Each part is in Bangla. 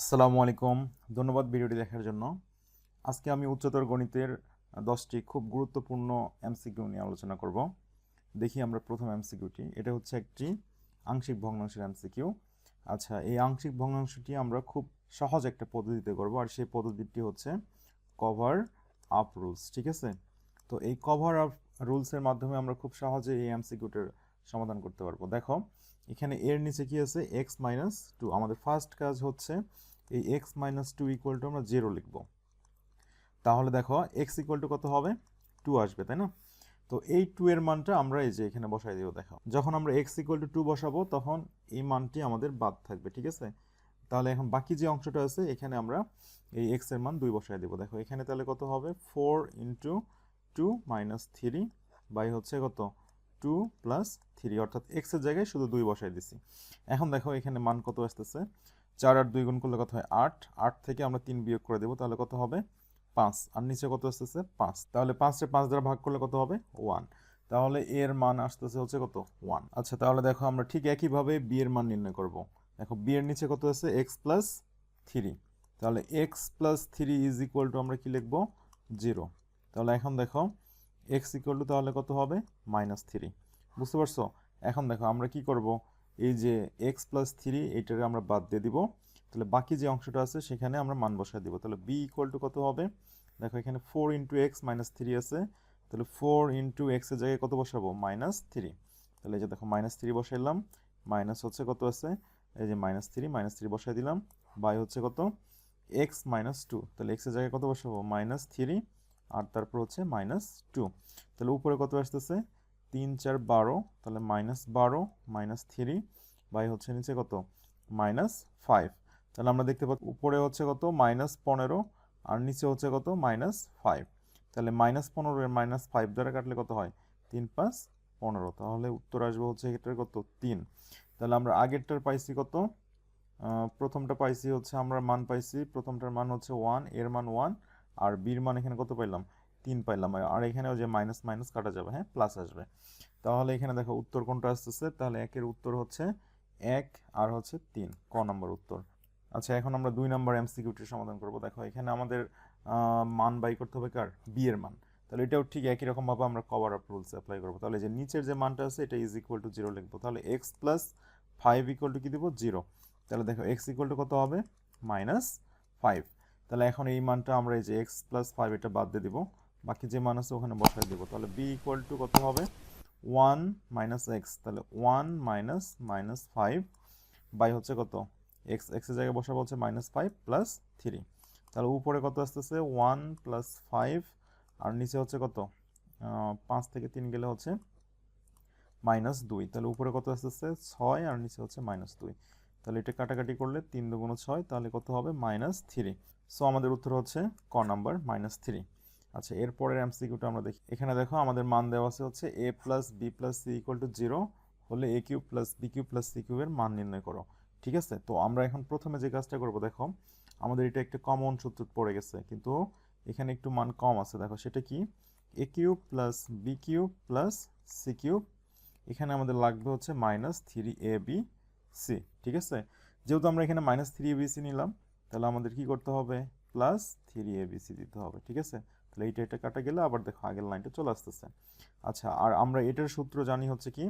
আসসালামু আলাইকুম। ধন্যবাদ ভিডিওটি দেখার জন্য। আজকে আমি উচ্চতর গণিতের দশটি খুব গুরুত্বপূর্ণ এমসিকিউ নিয়ে আলোচনা করব। দেখি আমরা প্রথম এমসিকিউটি এটা হচ্ছে একটি আংশিক ভগ্নাংশের এমসিকিউ আচ্ছা এই আংশিক ভগ্নাংশটি আমরা খুব সহজ একটা পদ্ধতিতে করব, আর সেই পদ্ধতিটি হচ্ছে কভার আপ রুলস ঠিক আছে? তো এই কভার আপ রুলসের মাধ্যমে আমরা খুব সহজে এই এমসিকিউটার সমাধান করতে পারব। দেখো, এখানে এর নিচে কি আছে? এক্স মাইনাস টু আমাদের ফার্স্ট কাজ হচ্ছে এই x minus two equal to আমরা জিরো লিখব। তাহলে দেখো এক্স ইকুয়াল টু কত হবে? টু আসবে, তাই না? তো এই টু এর মানটা আমরা এই যে এখানে বসাই দিব, দেখো। যখন আমরা এক্স ইকুয়াল টু টু বসাবো, তখন এই মানটি আমাদের বাদ থাকবে, ঠিক আছে? তাহলে এখন বাকি যে অংশটা আছে, এখানে আমরা এই এক্সের মান দুই বসাই দেবো। দেখো, এখানে তাহলে কত হবে? Four into two minus three by হচ্ছে কত? টু প্লাস থ্রি অর্থাৎ এক্সের জায়গায় শুধু দুই বসাই দিছি। এখন দেখো এখানে মান কত আসতেছে? চার আর দুই গুণ করলে কত হয়? আট। আট থেকে আমরা তিন বিয়োগ করে দেবো, তাহলে কত হবে? পাঁচ। আর নিচে কত আসতেছে? পাঁচ। তাহলে পাঁচটা পাঁচ দ্বারা ভাগ করলে কত হবে? ওয়ান তাহলে এর মান আসতেছে হচ্ছে কত? ওয়ান আচ্ছা তাহলে দেখো আমরা ঠিক একইভাবে বি এর মান নির্ণয় করব। দেখো বি এর নিচে কত আছে? এক্স প্লাস থ্রি তাহলে x plus three is equal to আমরা কি লিখব? জিরো তাহলে এখন দেখো এক্স ইকুয়াল টু তাহলে কত হবে? মাইনাস থ্রি বুঝতে পারছ? এখন দেখো, আমরা কি করব? এই যে এক্স প্লাস থ্রি এইটাকে আমরা বাদ দিয়ে দিব। তাহলে বাকি যে অংশটা আছে, সেখানে আমরা মান বসায় দিব। তাহলে বি ইকুয়াল টু কত হবে? দেখো, এখানে four into x minus three আছে। তাহলে ফোর ইন্টু এক্সের জায়গায় কত বসাবো? মাইনাস থ্রি তাহলে এই যে দেখো মাইনাস থ্রি বসাইলাম। মাইনাস হচ্ছে কত আছে? এই যে মাইনাস থ্রি মাইনাস থ্রি বসাই দিলাম। বাই হচ্ছে কত? এক্স মাইনাস টু তাহলে এক্সের জায়গায় কত বসাবো? মাইনাস থ্রি আর তারপর হচ্ছে মাইনাস টু তাহলে উপরে কত আসতেছে? তিন, চার, বারো। তাহলে মাইনাস বারো মাইনাস থ্রি বাই হচ্ছে নিচে কত? মাইনাস ফাইভ তাহলে আমরা দেখতে পাচ্ছি উপরে হচ্ছে কত? মাইনাস পনেরো আর নিচে হচ্ছে কত? মাইনাস ফাইভ তাহলে মাইনাস পনেরো এর মাইনাস ফাইভ দ্বারা কাটলে কত হয়? তিন, পাঁচ, পনেরো। তাহলে উত্তর আসবে হচ্ছে এটার কত? তিন। তাহলে আমরা আগেরটার পাইছি কত? প্রথমটা পাইছি হচ্ছে আমরা মান পাইছি। প্রথমটার মান হচ্ছে ওয়ানের মান ওয়ান আর বির মান এখানে কত পাইলাম? তিন পাইলাম। আর এখানেও যে মাইনাস মাইনাস কাটা যাবে হ্যাঁ? প্লাস আসবে। তাহলে এখানে দেখো উত্তর কোনটা আসতেছে? তাহলে একের উত্তর হচ্ছে এক আর হচ্ছে তিন। ক নম্বর উত্তর। আচ্ছা এখন আমরা দুই নম্বর এমসিকিউটির সমাধান করব। দেখো, এখানে আমাদের মান বাই করতে হবে কার? বি এর মান। তাহলে এটাও ঠিক একই রকমভাবে আমরা কভার আপ রুলস অ্যাপ্লাই করব। তাহলে যে নিচের যে মানটা আছে, এটা ইজ ইকুয়াল টু জিরো লিখব। তাহলে x plus five equal to কি দিব? জিরো তাহলে দেখো এক্স ইকুয়াল টু কত হবে? মাইনাস ফাইভ তাহলে এখন এই মানটা আমরা এই যে এক্স প্লাস ফাইভ এটা বাদ দিয়ে দিব। বাকি যে মান আছে ওখানে বসাই দিব। তাহলে বি ইকুয়াল টু কত হবে? ওয়ান মাইনাস এক্স তাহলে one minus minus five by হচ্ছে কত? এক্স এক্সের জায়গায় বসাবো হচ্ছে মাইনাস ফাইভ প্লাস থ্রি তাহলে উপরে কত আসতেছে? ওয়ান প্লাস ফাইভ আর নিচে হচ্ছে কত? পাঁচ থেকে তিন গেলে হচ্ছে মাইনাস দুই। তাহলে উপরে কত আসতেছে? ছয়। আর নিচে হচ্ছে মাইনাস দুই। তাহলে এটা কাটাকাটি করলে তিন দুগুণ ছয়, তাহলে কত হবে? Minus three. সো আমাদের উত্তর হচ্ছে ক নাম্বার, মাইনাস থ্রি। আচ্ছা এরপরের এমসিকিউটা আমরা দেখি। এখানে দেখো, আমাদের মান দেওয়া আছে হচ্ছে a plus b plus c equal to zero হলে a cube plus b cube plus c কিউবের মান নির্ণয় করো। ঠিক আছে? তো আমরা এখন প্রথমে যে কাজটা করব, দেখো, আমাদের এটা একটা কমন সূত্র পড়ে গেছে, কিন্তু এখানে একটু মান কম আছে। দেখো, সেটা কি? A cube plus b cube plus c cube. এখানে আমাদের লাগবে হচ্ছে minus three a b c ঠিক আছে? যেহেতু আমরা এখানে minus three a b c নিলাম, তাহলে আমাদের কি করতে হবে? Plus three a b c দিতে হবে, ঠিক আছে? তাহলে এইটা এটা কাটা গেলে আবার দেখো আগের লাইনটা চলে আসতেছে। আচ্ছা আর আমরা এটার সূত্র জানি হচ্ছে কি?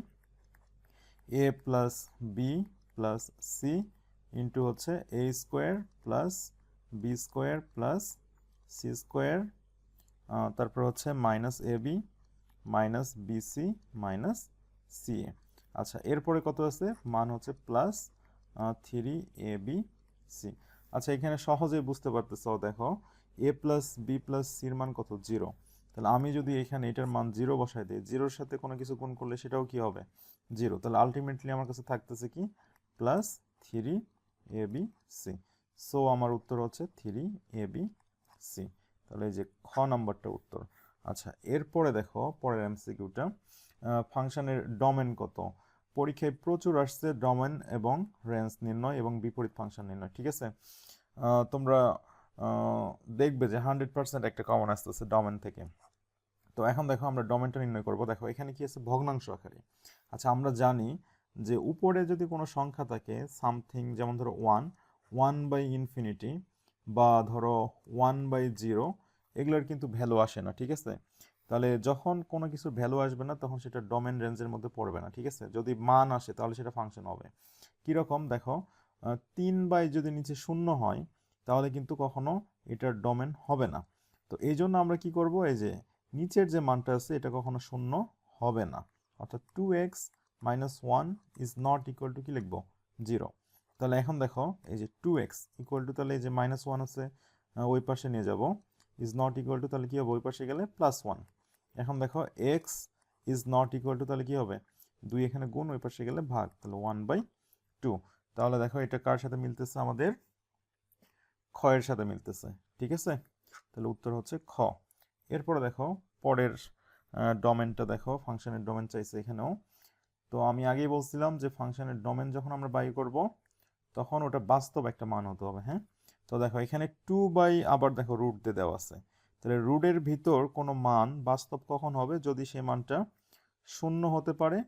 A plus B plus C into হচ্ছে A square plus B square plus C square তারপর হচ্ছে minus A B minus BC minus C A আচ্ছা এরপরে কত আছে? মান হচ্ছে plus three A B C আচ্ছা এখানে সহজেই বুঝতে পারতেছো, দেখো এ প্লাস বি প্লাস সির মান কত? জিরো তাহলে আমি যদি এখানে এটার মান জিরো বসাই দিই জিরোর সাথে কোনো কিছু গুণ করলে সেটাও কি হবে? জিরো তাহলে আলটিমেটলি আমার কাছে থাকতেছে কি? Plus three a b c so আমার উত্তর হচ্ছে থ্রি এ বি সি তাহলে এই যে খ নাম্বারটা উত্তর। আচ্ছা এরপরে দেখো, পরের এমসিকিউটা ফাংশনের ডোমেন কত? পরীক্ষায় প্রচুর আসছে ডোমেন এবং রেঞ্জ নির্ণয় এবং বিপরীত ফাংশন নির্ণয়, ঠিক আছে? তোমরা দেখবে যে হান্ড্রেড পার্সেন্ট একটা কমন আসতেছে ডোমেন থেকে। তো এখন দেখো আমরা ডোমেনটা নির্ণয় করব। দেখো এখানে কি আছে? ভগ্নাংশ আকারে। আচ্ছা আমরা জানি যে উপরে যদি কোনো সংখ্যা থাকে, সামথিং যেমন ধরো ওয়ান ওয়ান বাই ইনফিনিটি বা ধরো ওয়ান বাই জিরো, এগুলোর কিন্তু ভ্যালু আসে না, ঠিক আছে? তাহলে যখন কোনো কিছুর ভ্যালু আসবে না, তখন সেটা ডোমেন রেঞ্জের মধ্যে পড়বে না, ঠিক আছে? যদি মান আসে, তাহলে সেটা ফাংশন হবে। কীরকম? দেখো তিন বাই যদি নিচে শূন্য হয়, তাহলে কিন্তু কখনো এটার ডোমেন হবে না। তো এই জন্য আমরা কি করব? এই যে নিচের যে মানটা আছে, এটা কখনো শূন্য হবে না। অর্থাৎ two x minus one is not equal to কি লিখব? জিরো তাহলে এখন দেখো, এই যে টু এক্স ইকুয়াল টু তাহলে এই যে মাইনাস ওয়ান আছে ওই পাশে নিয়ে যাব। ইজ নট ইকুয়াল টু তাহলে কি হবে? ওই পাশে গেলে প্লাস ওয়ান এখন দেখো x is not equal to তাহলে কি হবে? দুই এখানে গুণ, ওই পাশে গেলে ভাগ, তাহলে ওয়ান বাই টু তাহলে দেখো এটা কার সাথে মিলতেছে? আমাদের ক্ষয়ের সাথে মিলতেছে, ঠিক আছে? তাহলে উত্তর হচ্ছে খ। এরপরে দেখো পরের ডোমেনটা দেখো, ফাংশনের ডোমেন চাইছে এখানেও। তো আমি আগেই বলছিলাম যে ফাংশনের ডোমেন যখন আমরা বাই করব, তখন ওটা বাস্তব একটা মান হতে হবে হ্যাঁ? তো দেখো এখানে টু বাই আবার দেখো রুট দিয়ে দেওয়া আছে। তাহলে রুটের ভিতর কোনো মান বাস্তব কখন হবে? যদি সেই মানটা শূন্য হতে পারে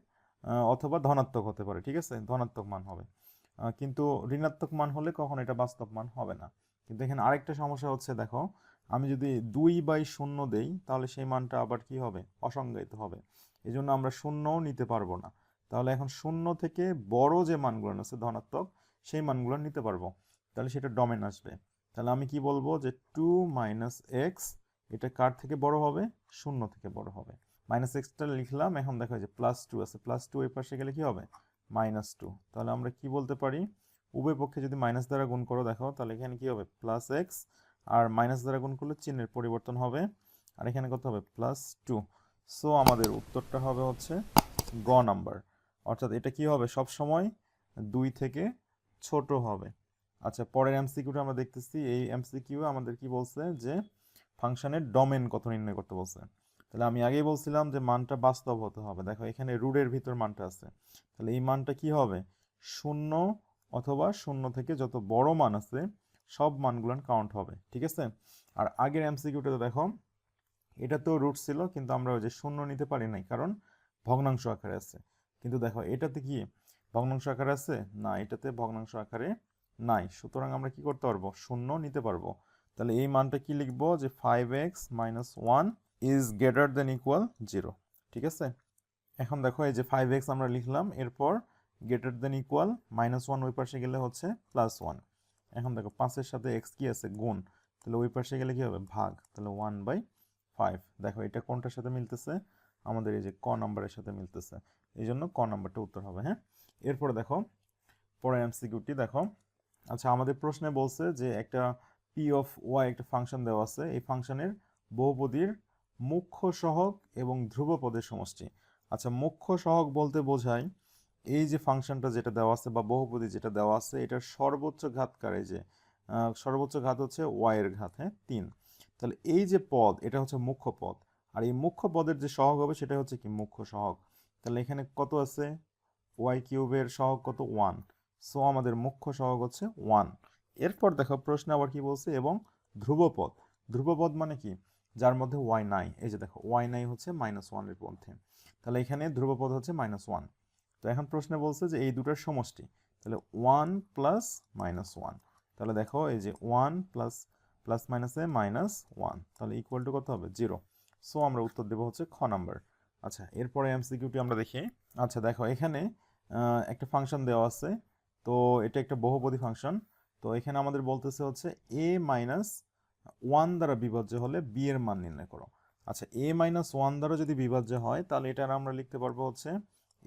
অথবা ধনাত্মক হতে পারে, ঠিক আছে? ধনাত্মক মান হবে। কিন্তু ঋণাত্মক মান হলে কখন এটা বাস্তব মান হবে না। কিন্তু এখানে আরেকটা সমস্যা হচ্ছে, দেখো, আমি যদি দুই বাই শূন্য দেই, তাহলে সেই মানটা আবার কি হবে? অসংজ্ঞায়িত হবে। এই জন্য আমরা শূন্যও নিতে পারব না। তাহলে এখন শূন্য থেকে বড় যে মানগুলো আছে ধনাত্মক, সেই মানগুলো নিতে পারব। তাহলে সেটা ডোমেন আসবে। তাহলে আমি কি বলব? যে টু মাইনাস এক্স এটা কার থেকে বড় হবে? শূন্য থেকে বড় হবে। মাইনাস এক্সটা লিখলাম, এখন দেখা এই যে প্লাস টু আছে। প্লাস টু এর পাশে গেলে কি হবে? মাইনাস টু তাহলে আমরা কি বলতে পারি? উভয় পক্ষে যদি মাইনাস দ্বারা গুণ করো দেখো তাহলে এখানে কি হবে? প্লাস এক্স আর মাইনাস দ্বারা গুণ করলে চিহ্নের পরিবর্তন হবে। আর এখানে কত হবে? প্লাস টু সো আমাদের উত্তরটা হবে হচ্ছে গ নাম্বার অর্থাৎ এটা কি হবে? সব সময় দুই থেকে ছোট হবে। আচ্ছা পরের এমসিকিউটা আমরা দেখতেছি। এই এমসিকিউ আমাদের কি বলছে? যে ফাংশনের ডোমেন কত নির্ণয় করতে বলছে। তাহলে আমি আগেই বলছিলাম যে মানটা বাস্তব হতে হবে। দেখো, এখানে রুটের ভিতর মানটা আছে। তাহলে এই মানটা কি হবে? শূন্য অথবা শূন্য থেকে যত বড় মান আছে, সব মানগুলো কাউন্ট হবে। ঠিক আছে? আর আগের এমসিকিউটাতে দেখো, এটা তো রুট ছিল, কিন্তু আমরা ওই যে শূন্য নিতে পারি নাই, কারণ ভগ্নাংশ আকারে আছে। কিন্তু দেখো, এটাতে কি? ভগ্নাংশ আকারে আছে? না, এটাতে ভগ্নাংশ আকারে নাই। সুতরাং আমরা কি করতে পারব? শূন্য নিতে পারব। তাহলে এই মানটা কি লিখব? যে five x minus one is greater than equal zero ঠিক আছে? এখন দেখো এই যে ফাইভ এক্স আমরা লিখলাম, এরপর greater than equal minus one ওই পাশে গেলে হচ্ছে প্লাস ওয়ান এখন দেখো পাঁচের সাথে এক্স কি আছে? গুণ। তাহলে ওই পাশে গেলে কি হবে? ভাগ। তাহলে ওয়ান বাই ফাইভ দেখো এটা কোনটার সাথে মিলতেছে? আমাদের এই যে ক নাম্বারের সাথে মিলতেছে। এই জন্য ক নাম্বারটা উত্তর হবে হ্যাঁ? এরপরে দেখো পরে এমসিকিউটি দেখো। আচ্ছা আমাদের প্রশ্নে বলছে যে একটা পি অফ ওয়াই একটা ফাংশন দেওয়া আছে। এই ফাংশনের বহুপদীর মুখ্য সহগ এবং ধ্রুবপদের সমষ্টি। আচ্ছা মুখ্য সহগ বলতে বোঝায় এই যে ফাংশনটা যেটা দেওয়া আছে বা বহুপদী যেটা দেওয়া আছে, এটার সর্বোচ্চ ঘাতকার এই যে সর্বোচ্চ ঘাত হচ্ছে ওয়াই এর ঘাত হ্যাঁ তিন। তাহলে এই যে পদ, এটা হচ্ছে মুখ্য পদ। আর এই মুখ্য পদের যে সহগ হবে, সেটা হচ্ছে কি? মুখ্য সহগ। তাহলে এখানে কত আছে? ওয়াই কিউবের সহগ কত? ওয়ান সো আমাদের মুখ্য সহগ হচ্ছে ওয়ান এরপর দেখো প্রশ্ন আবার কি বলছে? এবং ধ্রুবপদ। ধ্রুবপদ মানে কি? যার মধ্যে ওয়াই নাই। এই যে দেখো ওয়াই নাই হচ্ছে মাইনাস ওয়ানের মধ্যে। তাহলে এখানে ধ্রুবপদ হচ্ছে মাইনাস ওয়ান তো এখন প্রশ্নে বলছে যে এই দুটার সমষ্টি, তাহলে ওয়ান প্লাস মাইনাস ওয়ান তাহলে দেখো এই যে ওয়ান প্লাস প্লাস মাইনাসে মাইনাস ওয়ান তাহলে ইকুয়াল টু কত হবে? জিরো সো আমরা উত্তর দেবো হচ্ছে খ নাম্বার আচ্ছা এরপরে এমসিকিউটি আমরা দেখি। আচ্ছা দেখো এখানে একটা ফাংশন দেওয়া আছে। তো এটা একটা বহুপদী ফাংশন তো এখানে আমাদের বলতেছে হচ্ছে এ মাইনাস ওয়ান দ্বারা বিভাজ্য হলে বি এর মান নির্ণয় করো। আচ্ছা এ মাইনাস ওয়ান দ্বারা যদি বিভাজ্য হয়, তাহলে এটার আমরা লিখতে পারব হচ্ছে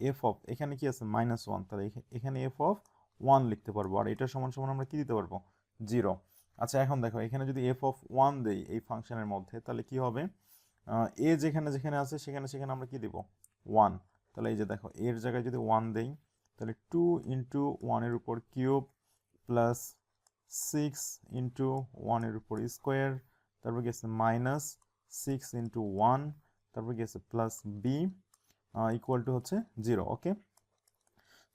এফ অফ এখানে কি আছে? মাইনাস ওয়ান তাহলে এখা- এখানে এফ অফ ওয়ান লিখতে পারব। আর এটা সমান সমান আমরা কি দিতে পারব? জিরো আচ্ছা এখন দেখো, এখানে যদি এফ অফ ওয়ান দেই এই ফাংশনের মধ্যে, তাহলে কি হবে? এ যেখানে যেখানে আছে, সেখানে সেখানে আমরা কি দিব? ওয়ান তাহলে এই যে দেখো এর জায়গায় যদি ওয়ান দেই, তাহলে টু ইন্টু ওয়ানের উপর কিউব প্লাস সিক্স ইন্টু ওয়ানের উপর স্কোয়ার তারপর গেছে মাইনাস সিক্স ইন্টু ওয়ান তারপর গেছে প্লাস বি ইকুয়াল টু হচ্ছে জিরো ওকে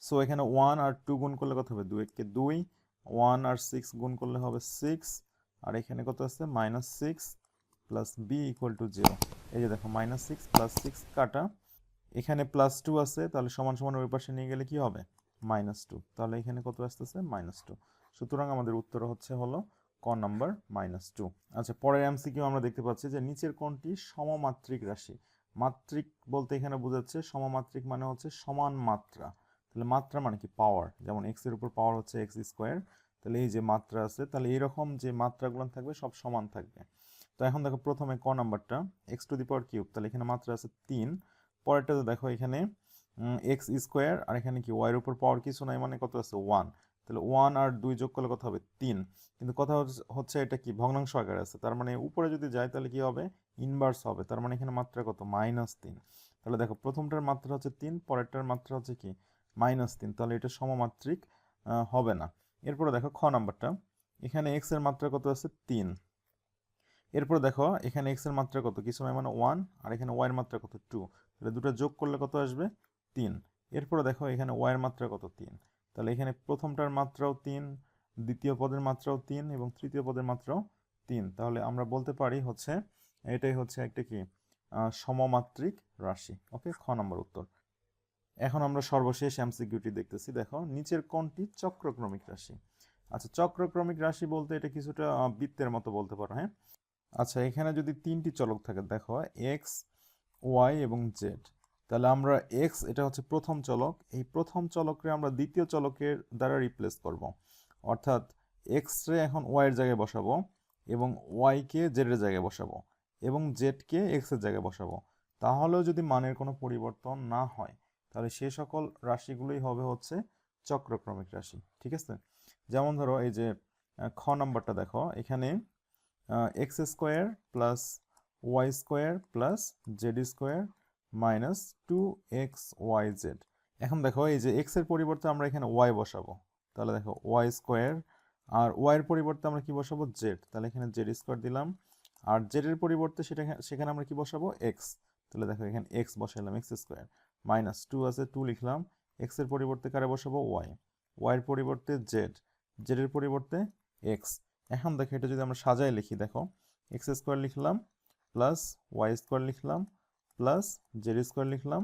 সো এখানে ওয়ান আর টু গুণ করলে কত হবে? দুই একে দুই ওয়ান আর সিক্স গুণ করলে হবে সিক্স আর এখানে কত আছে? Minus six plus b equal to zero এই যে দেখো মাইনাস সিক্স প্লাস সিক্স কাটা। এখানে প্লাস টু আছে, তাহলে সমান সমান ওই পাশে নিয়ে গেলে কি হবে? মাইনাস টু তাহলে এখানে কত আসতেছে? মাইনাস টু সুতরাং আমাদের উত্তর হচ্ছে হলো ক নাম্বার মাইনাস টু আচ্ছা পরের এমসিকিউ আমরা দেখতে পাচ্ছি যে নিচের কোনটি সমমাত্রিক রাশি। মাত্রিক বলতে এখানে বোঝাচ্ছে সমমাত্রিক মানে হচ্ছে সমান মাত্রা। তাহলে মাত্রা মানে কি? পাওয়ার যেমন এক্সের উপর পাওয়ার হচ্ছে এক্স স্কোয়ার তাহলে এই যে মাত্রা আছে, তাহলে এইরকম যে মাত্রাগুলো থাকবে সব সমান থাকবে। তো এখন দেখো প্রথমে ক নাম্বারটা x to the power cube তাহলে এখানে মাত্রা আছে তিন। পরেরটাতে দেখো এখানে এক্স স্কোয়ার আর এখানে কি? ওয়াইয়ের উপর পাওয়ার কিছু নাই মানে কত আছে? ওয়ান তাহলে ওয়ান আর দুই যোগ করলে কত হবে? তিন। কিন্তু কথা হচ্ছে- হচ্ছে এটা কি? ভগ্নাংশ আকারে আছে। তার মানে উপরে যদি যায় তাহলে কি হবে? ইনভার্স হবে। তার মানে এখানে মাত্রা কত? মাইনাস তিন। তাহলে দেখো, প্রথমটার মাত্রা হচ্ছে তিন, পরেরটার মাত্রা হচ্ছে কি? মাইনাস তিন। তাহলে এটা সমমাত্রিক হবে না। এরপরে দেখো, খ নাম্বারটা। এখানে এক্সের মাত্রা কত আছে? তিন। এরপর দেখো, এখানে এক্সের মাত্রা কত? কিছু সময় মানে ওয়ান আর এখানে ওয়াই এর মাত্রা কত? টু তাহলে দুটো যোগ করলে কত আসবে? তিন। এরপরে দেখো, এখানে ওয়াই এর মাত্রা কত? তিন। তাহলে এখানে প্রথমটার মাত্রাও তিন, দ্বিতীয় পদের মাত্রাও তিন এবং তৃতীয় পদের মাত্রাও তিন। তাহলে আমরা বলতে পারি হচ্ছে এটাই হচ্ছে একটা কি? সমমাত্রিক রাশি। ওকে, খ নম্বর উত্তর। এখন আমরা সর্বশেষ এমসিকিউটি দেখতেছি। দেখো, নিচের কোনটি চক্রক্রমিক রাশি। আচ্ছা চক্রক্রমিক রাশি বলতে এটা কিছুটা বৃত্তের মতো বলতে পারো হ্যাঁ? আচ্ছা এখানে যদি তিনটি চলক থাকে, দেখো, এক্স, ওয়াই এবং জেড। তাহলে আমরা এক্স এটা হচ্ছে প্রথম চলক। এই প্রথম চলককে আমরা দ্বিতীয় চলকের দ্বারা রিপ্লেস করব। অর্থাৎ এক্স রে এখন ওয়াই এর জায়গায় বসাবো এবং ওয়াইকে জেডের জায়গায় বসাবো এবং জেডকে এক্সের জায়গায় বসাবো। তাহলেও যদি মানের কোনো পরিবর্তন না হয়, তাহলে সে সকল রাশিগুলোই হবে হচ্ছে চক্রক্রমিক রাশি, ঠিক আছে? যেমন ধরো এই যে খ নাম্বারটা দেখো, এখানে x square plus y square plus z square minus two x y z. এখন দেখো, এই যে এক্সের পরিবর্তে আমরা এখানে ওয়াই বসাবো। তাহলে দেখো, ওয়াই স্কোয়ার, আর ওয়াই এর পরিবর্তে আমরা কি বসাবো? জেড। তাহলে এখানে জেড স্কোয়ার দিলাম। আর জেড এর পরিবর্তে সেটা সেখানে আমরা কি বসাবো? এক্স। তাহলে দেখো, এখানে এক্স বসাইলাম, এক্স স্কোয়ার। মাইনাস টু আছে, টু লিখলাম। এক্সের পরিবর্তে কারে বসাবো? ওয়াই। ওয়াই এর পরিবর্তে জেড। জেড এর পরিবর্তে এক্স। এখন দেখো, এটা যদি আমরা সাজায় লিখি, দেখো, এক্স স্কোয়ার লিখলাম, প্লাস ওয়াই স্কোয়ার লিখলাম প্লাস জেড স্কোয়ার লিখলাম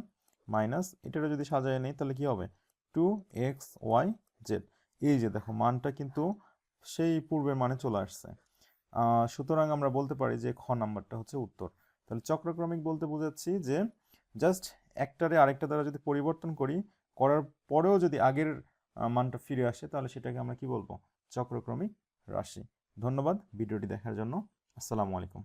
মাইনাস এটাটা যদি সাজায় নেই, তাহলে কি হবে? টু এক্স ওয়াই জেড এই যে দেখো, মানটা কিন্তু সেই পূর্বের মানে চলে আসছে। সুতরাং আমরা বলতে পারি যে খ নাম্বারটা হচ্ছে উত্তর। তাহলে চক্রক্রমিক বলতে বোঝাচ্ছি যে জাস্ট একটারে আরেকটা দ্বারা যদি পরিবর্তন করি, করার পরেও যদি আগের মানটা ফিরে আসে, তাহলে সেটাকে আমরা কি বলব? চক্রক্রমিক রাশি। ধন্যবাদ ভিডিওটি দেখার জন্য। আসসালামু আলাইকুম।